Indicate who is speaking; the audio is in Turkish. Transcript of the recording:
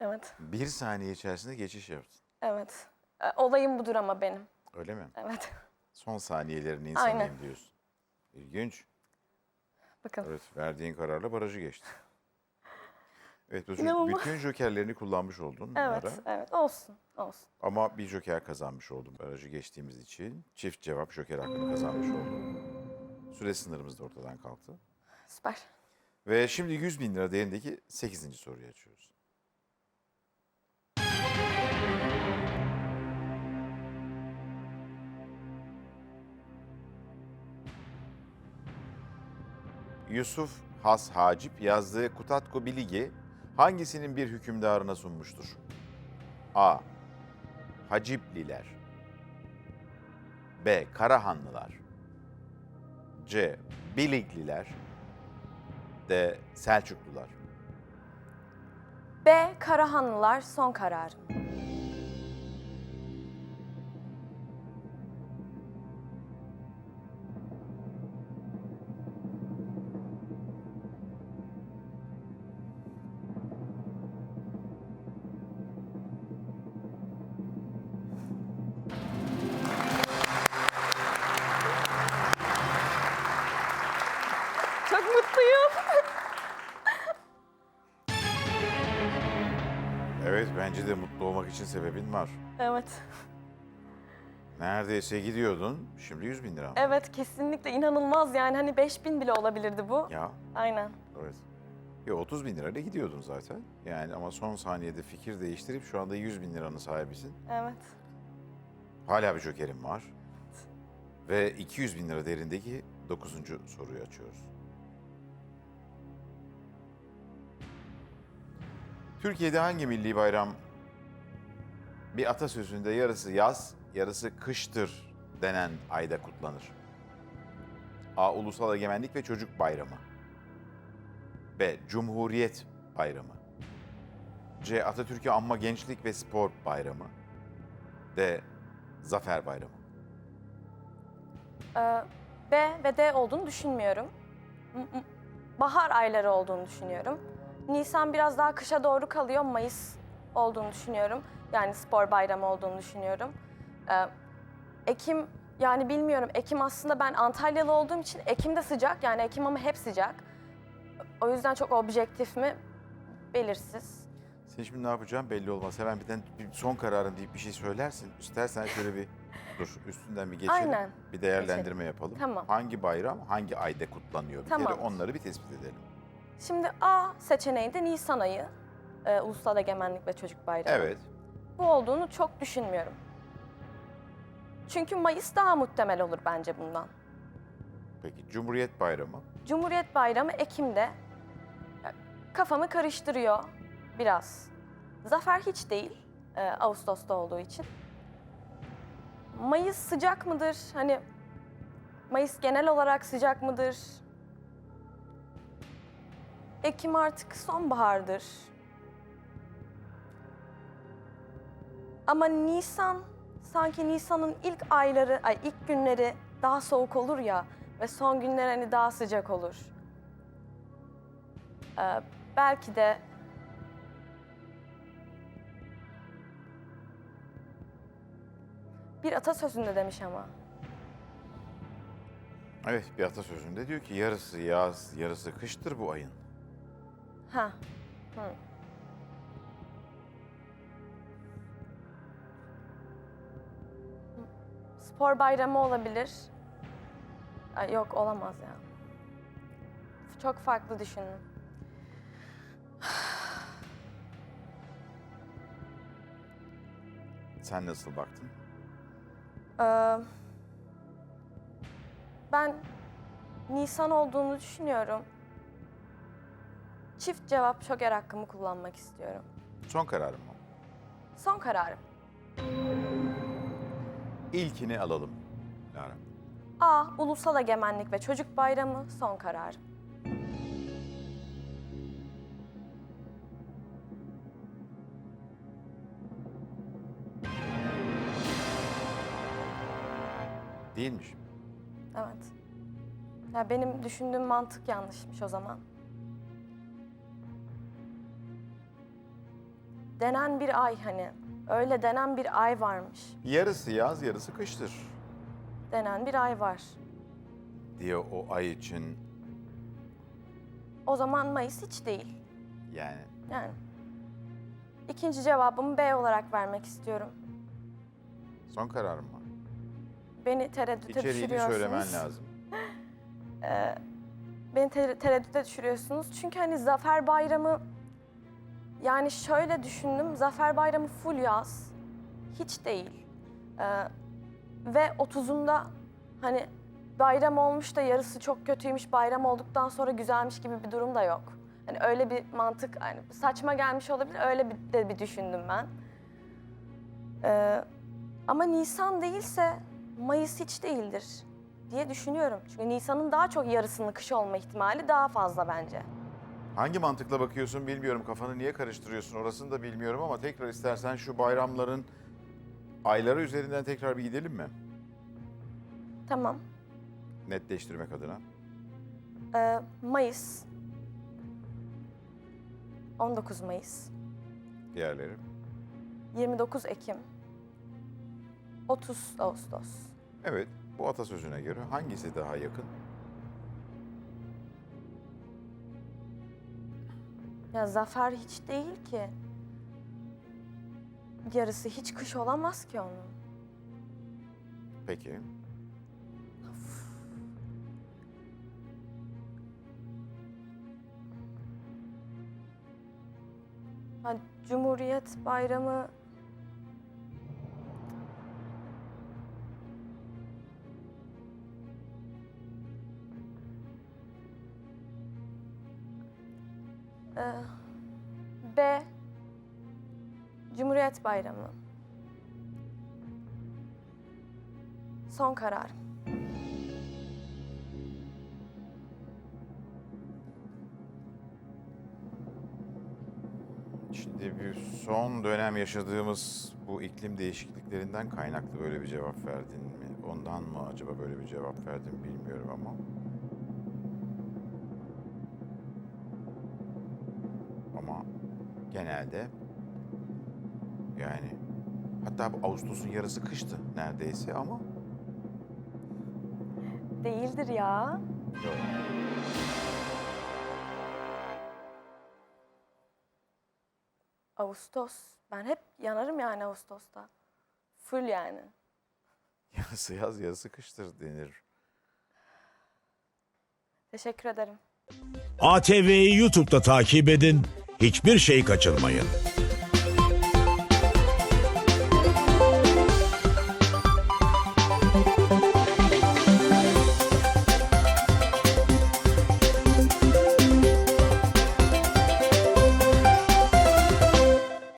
Speaker 1: Evet.
Speaker 2: Bir saniye içerisinde geçiş yaptın.
Speaker 1: Evet. E, Olayım budur ama benim.
Speaker 2: Öyle mi?
Speaker 1: Evet.
Speaker 2: Son saniyelerin insanıyım
Speaker 1: Aynen.
Speaker 2: diyorsun. İlginç.
Speaker 1: Bakın.
Speaker 2: Evet, verdiğin kararla barajı geçtin. Evet, bütün,
Speaker 1: İnanılmaz.
Speaker 2: bütün jokerlerini kullanmış oldun.
Speaker 1: Evet,
Speaker 2: ara.
Speaker 1: evet. Olsun, olsun.
Speaker 2: Ama bir joker kazanmış oldun barajı geçtiğimiz için. Çift cevap joker hakkını kazanmış oldun. Süre sınırımız da ortadan kalktı.
Speaker 1: Süper.
Speaker 2: Ve şimdi 100 bin lira değerindeki 8. soruyu açıyoruz. Yusuf Has Hacip yazdığı Kutatko Biligi hangisinin bir hükümdarına sunmuştur? A. Hacipliler B. Karahanlılar C. Biligliler D. Selçuklular.
Speaker 1: B. Karahanlılar son kararım.
Speaker 2: Bence de mutlu olmak için sebebin var.
Speaker 1: Evet.
Speaker 2: Neredeyse gidiyordun. Şimdi 100 bin lira.
Speaker 1: Evet kesinlikle inanılmaz yani hani 5000 bile olabilirdi bu.
Speaker 2: Ya
Speaker 1: Aynen.
Speaker 2: evet. Ya 30 bin lirayla gidiyordun zaten. Yani ama son saniyede fikir değiştirip şu anda 100 bin liranın sahibisin.
Speaker 1: Evet.
Speaker 2: Hala bir jokerim var. Ve 200 bin lira değerindeki 9. soruyu açıyoruz. Türkiye'de hangi milli bayram bir atasözünde yarısı yaz, yarısı kıştır denen ayda kutlanır? A. Ulusal Egemenlik ve Çocuk Bayramı. B. Cumhuriyet Bayramı. C. Atatürk'ü Anma Gençlik ve Spor Bayramı. D. Zafer Bayramı.
Speaker 1: Ee, B ve D olduğunu düşünmüyorum. Bahar ayları olduğunu düşünüyorum. Nisan biraz daha kışa doğru kalıyor. Mayıs olduğunu düşünüyorum. Yani spor bayramı olduğunu düşünüyorum. Ee, Ekim yani bilmiyorum. Ekim aslında ben Antalyalı olduğum için Ekim de sıcak. Yani Ekim ama hep sıcak. O yüzden çok objektif mi? Belirsiz.
Speaker 2: Sen şimdi ne yapacağım belli olmaz. Hemen birden bir son kararın deyip bir şey söylersin. İstersen şöyle bir dur üstünden bir geçelim.
Speaker 1: Aynen.
Speaker 2: Bir değerlendirme yapalım.
Speaker 1: Tamam.
Speaker 2: Hangi bayram hangi ayda kutlanıyor? Bir kere
Speaker 1: Tamamdır.
Speaker 2: onları bir tespit edelim.
Speaker 1: Şimdi A seçeneğinde Nisan ayı. E, Ulusal Egemenlik ve Çocuk Bayramı.
Speaker 2: Evet.
Speaker 1: bu olduğunu çok düşünmüyorum. Çünkü Mayıs daha muhtemel olur bence bundan.
Speaker 2: Peki Cumhuriyet Bayramı.
Speaker 1: Cumhuriyet Bayramı Ekim'de Ya, kafamı karıştırıyor biraz. Zafer hiç değil e, Ağustos'ta olduğu için. Mayıs sıcak mıdır? Hani Mayıs genel olarak sıcak mıdır? Ekim artık sonbahardır. Ama Nisan sanki Nisan'ın ilk ayları, ay ilk günleri daha soğuk olur ya ve son günler hani daha sıcak olur. Ee, belki de bir atasözünde demiş ama.
Speaker 2: Evet bir atasözünde diyor ki yarısı yaz, yarısı kıştır bu ayın.
Speaker 1: Ha. Hı. Spor bayramı olabilir. Ay, yok olamaz ya. Çok farklı düşündüm.
Speaker 2: Sen nasıl baktın?
Speaker 1: Ee, ben Nisan olduğunu düşünüyorum. Çift cevap şoker hakkımı kullanmak istiyorum.
Speaker 2: Son kararım mı?
Speaker 1: Son kararım.
Speaker 2: İlkini alalım. Lara.
Speaker 1: A. Ulusal Egemenlik ve Çocuk Bayramı son kararım.
Speaker 2: Değilmiş.
Speaker 1: Evet. Ya benim düşündüğüm mantık yanlışmış o zaman. denen bir ay hani. Öyle denen bir ay varmış.
Speaker 2: Yarısı yaz, yarısı kıştır
Speaker 1: Denen bir ay var.
Speaker 2: diye o ay için
Speaker 1: O zaman Mayıs hiç değil.
Speaker 2: yani
Speaker 1: Yani. İkinci cevabımı B olarak vermek istiyorum.
Speaker 2: son kararım mı?
Speaker 1: Beni tereddüte
Speaker 2: İçeriğini
Speaker 1: düşürüyorsunuz.
Speaker 2: söylemen lazım.
Speaker 1: Beni te- tereddüte düşürüyorsunuz. Çünkü hani Zafer Bayramı yani şöyle düşündüm. Zafer Bayramı full yaz. Hiç değil. Ee, ve 30'unda hani bayram olmuş da yarısı çok kötüymüş. Bayram olduktan sonra güzelmiş gibi bir durum da yok. Hani öyle bir mantık hani saçma gelmiş olabilir. Öyle bir de bir düşündüm ben. Ee, ama Nisan değilse Mayıs hiç değildir diye düşünüyorum. Çünkü Nisan'ın daha çok yarısının kış olma ihtimali daha fazla bence.
Speaker 2: Hangi mantıkla bakıyorsun bilmiyorum. Kafanı niye karıştırıyorsun orasını da bilmiyorum ama tekrar istersen şu bayramların ayları üzerinden tekrar bir gidelim mi?
Speaker 1: Tamam.
Speaker 2: Netleştirmek adına.
Speaker 1: Ee, Mayıs. 19 Mayıs.
Speaker 2: Diğerleri.
Speaker 1: 29 Ekim. 30 Ağustos.
Speaker 2: Evet, bu atasözüne göre hangisi daha yakın?
Speaker 1: Ya zafer hiç değil ki. Yarısı hiç kış olamaz ki onun.
Speaker 2: Peki.
Speaker 1: Ha, Cumhuriyet Bayramı B Cumhuriyet Bayramı Son karar.
Speaker 2: Şimdi bir son dönem yaşadığımız bu iklim değişikliklerinden kaynaklı böyle bir cevap verdin mi? Ondan mı acaba böyle bir cevap verdin bilmiyorum. Ama genelde yani hatta bu Ağustos'un yarısı kıştı neredeyse ama
Speaker 1: Değildir ya.
Speaker 2: yok.
Speaker 1: Ağustos. Ben hep yanarım yani Ağustos'ta. Full yani.
Speaker 2: yarısı yaz yarısı kıştır denir.
Speaker 1: Teşekkür ederim.
Speaker 3: ATV'yi YouTube'da takip edin, hiçbir şey kaçırmayın.